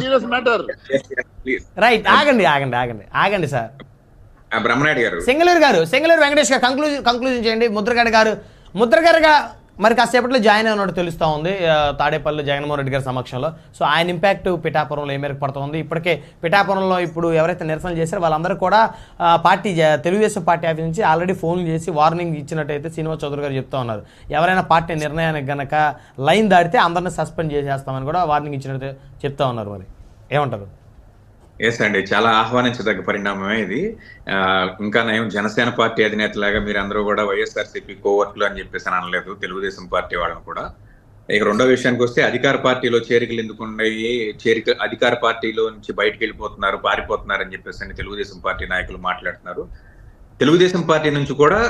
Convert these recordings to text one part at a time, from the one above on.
Serious matter please right ఆగండి ఆగండి ఆగండి ఆగండి సార్. బ్రహ్మనాయుడు గారు. సింగళూరు గారు సింగళూరు వెంకటేష్ గారు కంక్లూజన్ కంక్లూజన్ చేయండి. ముద్రగడ గారు ముద్రగడగా మరి కాసేపట్లో జాయిన్ అయినట్టు తెలుస్తూ ఉంది తాడేపల్లి జగన్మోహన్ రెడ్డి గారి సమక్షంలో. సో ఆయన ఇంపాక్ట్ పిఠాపురంలో ఏ మేరకు పడుతుంది? ఇప్పటికే పిఠాపురంలో ఇప్పుడు ఎవరైతే నిరసనలు చేశారో వాళ్ళందరూ కూడా పార్టీ జ- తెలుగుదేశం పార్టీ ఆఫీస్ నుంచి ఆల్రెడీ ఫోన్లు చేసి వార్నింగ్ ఇచ్చినట్టయితే శ్రీనివాస్ చౌదరి గారు చెప్తా ఉన్నారు. ఎవరైనా పార్టీ నిర్ణయానికి గనక లైన్ దాటితే అందరిని సస్పెండ్ చేసేస్తామని కూడా వార్నింగ్ ఇచ్చినట్టు చెప్తా ఉన్నారు మరి. ఏమంటారు? ఎస్ అండి. చాలా ఆహ్వానించదగ్గ పరిణామమే ఇది. ఆ, ఇంకా నయం జనసేన పార్టీ అధినేతలాగా మీరు అందరూ కూడా వైఎస్ఆర్సీపీ కోవర్ట్లు అని చెప్పేసి అనలేదు. తెలుగుదేశం పార్టీ వాళ్ళని కూడా. ఇక రెండో విషయానికి వస్తే అధికార పార్టీలో చేరికలు ఎందుకు ఉన్నాయి? చేరిక అధికార పార్టీలో నుంచి బయటకు వెళ్ళిపోతున్నారు పారిపోతున్నారు అని చెప్పేసి అండి తెలుగుదేశం పార్టీ నాయకులు మాట్లాడుతున్నారు. తెలుగుదేశం పార్టీ నుంచి కూడా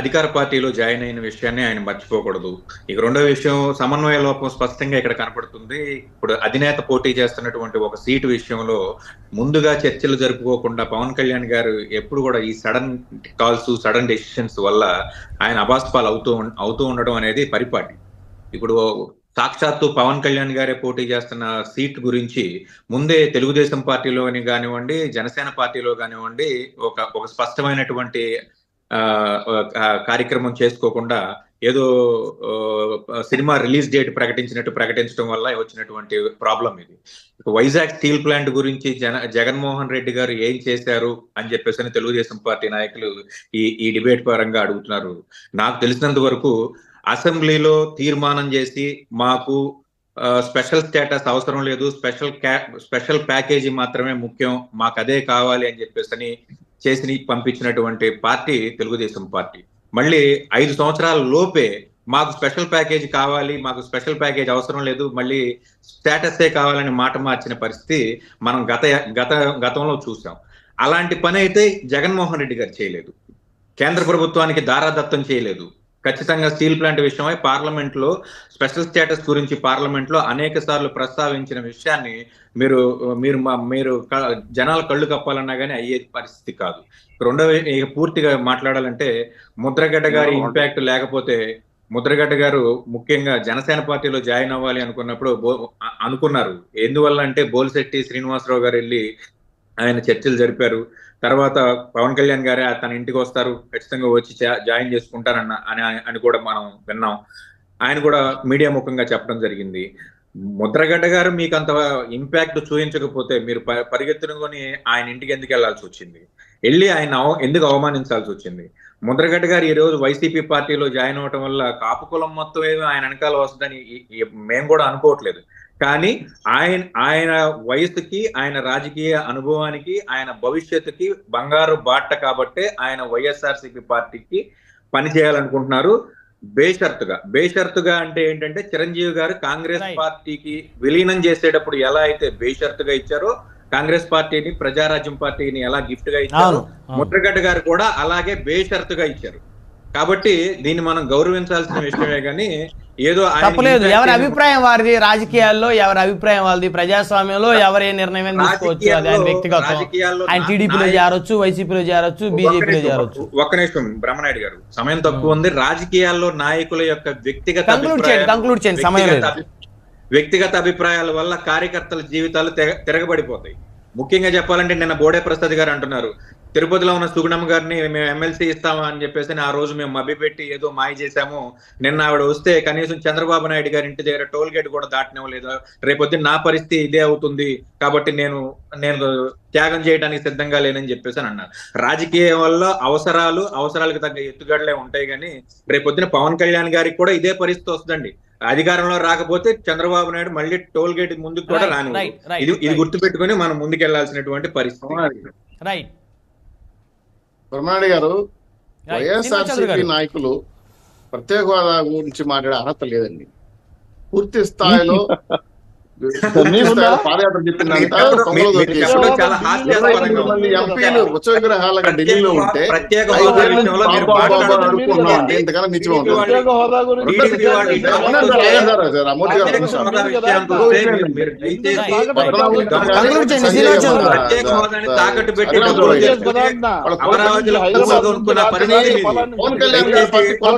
అధికార పార్టీలో జాయిన్ అయిన విషయాన్ని ఆయన మర్చిపోకూడదు. ఇక రెండో విషయం సమన్వయ లోపం స్పష్టంగా ఇక్కడ కనపడుతుంది. ఇప్పుడు అధినేత పోటీ చేస్తున్నటువంటి ఒక సీటు విషయంలో ముందుగా చర్చలు జరుపుకోకుండా పవన్ కళ్యాణ్ గారు ఎప్పుడు కూడా ఈ సడన్ కాల్స్ సడన్ డెసిషన్స్ వల్ల ఆయన అబాస్పాలు అవుతూ అవుతూ ఉండడం అనేది పరిపాటి. ఇప్పుడు సాక్షాత్తు పవన్ కళ్యాణ్ గారే పోటీ చేస్తున్న సీట్ గురించి ముందే తెలుగుదేశం పార్టీలోని కానివ్వండి జనసేన పార్టీలో కానివ్వండి ఒక ఒక స్పష్టమైనటువంటి కార్యక్రమం చేసుకోకుండా ఏదో ఆ, సినిమా రిలీజ్ డేట్ ప్రకటించినట్టు ప్రకటించడం వల్ల వచ్చినటువంటి ప్రాబ్లం ఇది. వైజాగ్ స్టీల్ ప్లాంట్ గురించి జన జగన్మోహన్ రెడ్డి గారు ఏం చేశారు అని చెప్పేసి అని తెలుగుదేశం పార్టీ నాయకులు ఈ ఈ డిబేట్ పరంగా అడుగుతున్నారు. నాకు తెలిసినంత వరకు అసెంబ్లీలో తీర్మానం చేసి మాకు స్పెషల్ స్టేటస్ అవసరం లేదు. స్పెషల్ క్యా స్పెషల్ ప్యాకేజీ మాత్రమే ముఖ్యం. మాకు అదే కావాలి అని చెప్పేసి అని చేసి పంపించినటువంటి పార్టీ తెలుగుదేశం పార్టీ. మళ్ళీ ఐదు సంవత్సరాల లోపే మాకు స్పెషల్ ప్యాకేజ్ కావాలి మాకు స్పెషల్ ప్యాకేజ్ అవసరం లేదు మళ్ళీ స్టేటసే కావాలని మాట మార్చిన పరిస్థితి మనం గత గత గతంలో చూసాం. అలాంటి పని అయితే జగన్మోహన్ రెడ్డి గారు చేయలేదు. కేంద్ర ప్రభుత్వానికి దారాదత్తం చేయలేదు. ఖచ్చితంగా స్టీల్ ప్లాంట్ విషయమై పార్లమెంట్లో స్పెషల్ స్టేటస్ గురించి పార్లమెంట్లో అనేక సార్లు ప్రస్తావించిన విషయాన్ని మీరు మీరు మీరు జనాల కళ్ళు కప్పాలన్నా కానీ అయ్యే పరిస్థితి కాదు. రెండవ పూర్తిగా మాట్లాడాలంటే ముద్రగడ్డ గారి ఇంపాక్ట్ లేకపోతే ముద్రగడ్డ గారు ముఖ్యంగా జనసేన పార్టీలో జాయిన్ అవ్వాలి అనుకున్నప్పుడు అనుకున్నారు. ఎందువల్ల అంటే బోల్శెట్టి శ్రీనివాసరావు గారు వెళ్ళి ఆయన చర్చలు జరిపారు. తర్వాత పవన్ కళ్యాణ్ గారే తన ఇంటికి వస్తారు. ఖచ్చితంగా వచ్చి జా- జాయిన్ చేసుకుంటారన్న అని అని కూడా మనం విన్నాం. ఆయన కూడా మీడియా ముఖంగా చెప్పడం జరిగింది. ముద్రగడ్డ గారు మీకు అంత ఇంపాక్ట్ చూపించకపోతే మీరు ప- పరిగెత్తునుకొని ఆయన ఇంటికి ఎందుకు వెళ్ళాల్సి వచ్చింది? వెళ్ళి ఆయన ఎందుకు అవమానించాల్సి వచ్చింది? ముద్రగడ్డ గారు ఈ రోజు వైసీపీ పార్టీలో జాయిన్ అవటం వల్ల కాపు కులం మొత్తం ఏదో ఆయన వెనకాల వస్తుందని మేము కూడా అనుకోవట్లేదు కానీ ఆయన ఆయన వయసుకి ఆయన రాజకీయ అనుభవానికి ఆయన భవిష్యత్తుకి బంగారు బాట కాబట్టే ఆయన వైఎస్ఆర్సీపీ పార్టీకి పని చేయాలనుకుంటున్నారు బేషరతుగా బేషరతుగా అంటే ఏంటంటే చిరంజీవి గారు కాంగ్రెస్. పార్టీకి విలీనం చేసేటప్పుడు ఎలా అయితే బేషరతుగా ఇచ్చారో కాంగ్రెస్ పార్టీని ప్రజారాజ్యం పార్టీని ఎలా గిఫ్ట్గా ఇచ్చారో. ముద్రగడ్డ గారు కూడా అలాగే బేషరతుగా ఇచ్చారు. కాబట్టి దీన్ని మనం గౌరవించాల్సిన విషయమే కానీ ఏదో తప్పలేదు. ఎవరి అభిప్రాయం వారిది? రాజకీయాల్లో ఎవరి అభిప్రాయం వాళ్ళది? ప్రజాస్వామ్యంలో ఎవరు నిర్ణయం తీసుకోవచ్చు? అది ఆయన రాజకీయాల్లో- వ్యక్తిగతం. ఆయన టీడీపీలో చేరొచ్చు వైసీపీలో చేరొచ్చు బీజేపీలో చేరొచ్చు. ఒక్క నిమిషం బ్రహ్మనాయుడు గారు. సమయం తక్కువ ఉంది. రాజకీయాల్లో నాయకుల యొక్క వ్యక్తిగత Conclude చేయండి, conclude చేయండి, సమయం లేదు. వ్యక్తిగత అభిప్రాయాల వల్ల కార్యకర్తల జీవితాలు తెగ- తిరగబడిపోతాయి. ముఖ్యంగా చెప్పాలంటే నిన్న బోడే ప్రసాద్ గారు అంటున్నారు. తిరుపతిలో ఉన్న సుగుణమ్మ గారిని మేము ఎమ్మెల్సీ ఇస్తామా అని చెప్పేసి ఆ రోజు మేము మభ్యపెట్టి ఏదో మాయ చేశాము. నిన్న ఆవిడ వస్తే కనీసం చంద్రబాబు నాయుడు గారి ఇంటి దగ్గర టోల్ గేట్ కూడా దాటనివ్వలేదు. రేపొద్దున నా పరిస్థితి ఇదే అవుతుంది. కాబట్టి నేను నేను త్యాగం చేయడానికి సిద్ధంగా లేనని చెప్పేసి అని అన్నారు. రాజకీయం వల్ల అవసరాలు అవసరాలకు తగ్గ ఎత్తుగడలే ఉంటాయి కానీ రేపొద్దున పవన్ కళ్యాణ్ గారికి కూడా ఇదే పరిస్థితి వస్తుందండి. అధికారంలో రాకపోతే చంద్రబాబు నాయుడు మళ్ళీ టోల్ గేట్ ముందుకు కూడా రాని ఇది ఇది. గుర్తుపెట్టుకుని మనం ముందుకెళ్ళాల్సినటువంటి పరిస్థితి. రైట్ బ్రహ్మనాయుడు గారు వైఎస్ఆర్సీపీ గారు. నాయకులు ప్రత్యేక హోదా గురించి మాట్లాడే అర్హత లేదండి. పూర్తి స్థాయిలో పాదయాత్ర. ఎంపీలు ఉత్సవ విగ్రహాలుగా ఢిల్లీలో ఉంటే ఇంతకన్నా నిత్యం అమరావతిలో. పవన్ కళ్యాణ్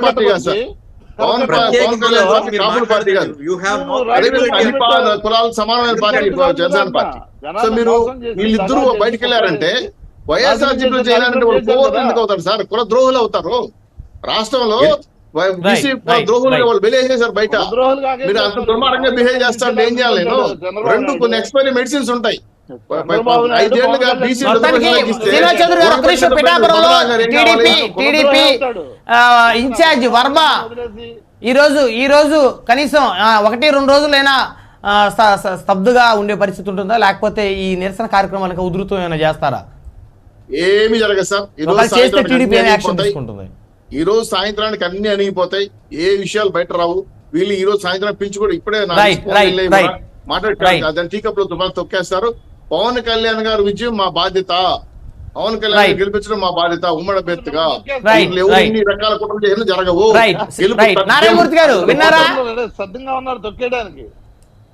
పార్టీ కాదు సార్ కులాలకు సమానమైన పార్టీ జనసేన పార్టీ. సో మీరు వీళ్ళిద్దరూ బయటికి వెళ్ళారంటే వైఎస్ఆర్సీపీ చేయాలంటే వాళ్ళు కోవర్లు ఎందుకు అవుతారు సార్? కుల ద్రోహులు అవుతారు. రాష్ట్రంలో ద్రోహులు. వాళ్ళు వెలివేసేసారు బయట. మీరు అంత దుర్మార్గంగా బిహేవ్ చేస్తారంటే ఏం చేయాలి నేను. రెండు కొన్ని ఎక్స్పైరీ మెడిసిన్స్ ఉంటాయి. గారు నిమిషం పిఠాపురంలో టీడీపీ టీడీపీ ఇన్ఛార్జ్ వర్మ ఈ రోజు ఈ రోజు కనీసం ఒకటి రెండు రోజులైనా స్తబ్దుగా ఉండే పరిస్థితి ఉంటుందా? లేకపోతే ఈ నిరసన కార్యక్రమానికి ఉధృతం ఏమైనా చేస్తారా? ఏమి జరగదు సార్. ఈ రోజు సాయంత్రానికి టీడీపీ అన్ని యాక్షన్ అణిగిపోతాయి. తీసుకుంటుంది. ఈ రోజు సాయంత్రానికి అన్ని అణిగిపోతాయి. ఏ విషయాలు బయట రావు. వీళ్ళు ఈ రోజు సాయంత్రం పిలిచి కూడా ఇప్పుడే. మాట్లాడుతారు Right. దాని టీకప్లో తొక్కేస్తారు. పవన్ కళ్యాణ్ గారు విజయం మా బాధ్యత. పవన్ కళ్యాణ్ గెలిపించడం మా బాధ్యత ఉమ్మడి అభ్యర్థిగా. ఇన్ని రకాల జరగవు. నారాయణమూర్తి గారు విన్నారా? సిద్ధంగా ఉన్నారు తొక్కేయడానికి.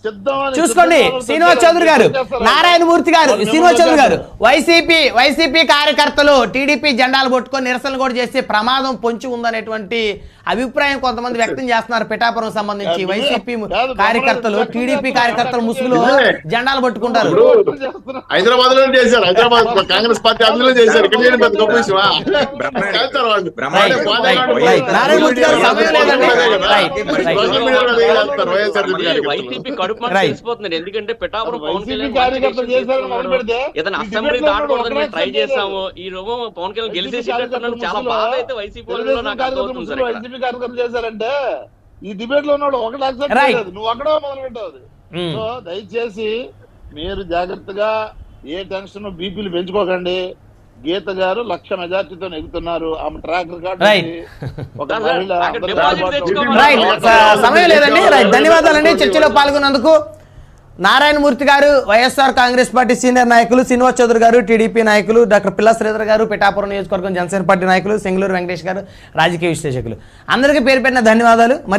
సిద్ధమని చూసుకోండి శ్రీనివాస్ చౌదరి గారు. నారాయణమూర్తి గారు శ్రీనివాస్ చౌదరి గారు. వైసీపీ వైసీపీ కార్యకర్తలు టీడీపీ జెండాలు పట్టుకొని నిరసనలు కూడా చేస్తే ప్రమాదం పొంచి ఉందనేటువంటి అభిప్రాయం కొంతమంది వ్యక్తం చేస్తున్నారు. పిఠాపురం సంబంధించి వైసీపీ కార్యకర్తలు టీడీపీ కార్యకర్తలు. ముసుగులో. జెండాలు పట్టుకుంటారు. హైదరాబాద్లో చేశారు. హైదరాబాద్ కాంగ్రెస్ పార్టీ అందులో చేశారు. వైసీపీ కడుపు ఎందుకంటే పిఠాపురం పవన్ కళ్యాణ్ అసెంబ్లీ దాటకూడదని మేము ట్రై చేసాము ఈ రోజు పవన్ కళ్యాణ్ గెలిచేసేటట్టున్నాను చాలా బాధ అయితే వైసీపీ నాకు అర్థమవుతుంది సార్ వైసీపీ కార్యకర్తలు చేశారంటే ఈ డిబేట్లో ఉన్నాడు ఒకటి యాక్సెప్ట్. చేయలేదు. నువ్వు అక్కడ మొదలు పెట్టావు. సో దయచేసి మీరు జాగ్రత్తగా ఏ టెన్షన్ బీపీలు పెంచుకోకండి. గీత గారు లక్ష మెజార్టీతో నెగ్గుతున్నారు. ఆమె ట్రాక్ రికార్డ్. ఒక సమయం లేదండి. ధన్యవాదాలండి. చర్చలో పాల్గొన్నందుకు. నారాయణమూర్తి గారు వైఎస్ఆర్ కాంగ్రెస్ పార్టీ సీనియర్ నాయకులు శ్రీనివాస్ చౌదరి గారు టీడీపీ నాయకులు డాక్టర్ పిల్ల శ్రీధర్ గారు పిఠాపురం నియోజకవర్గం జనసేన పార్టీ నాయకులు సెంగులూరు వెంకటేష్ గారు రాజకీయ విశ్లేషకులు. అందరికీ పేరు పెట్టిన ధన్యవాదాలు. మరి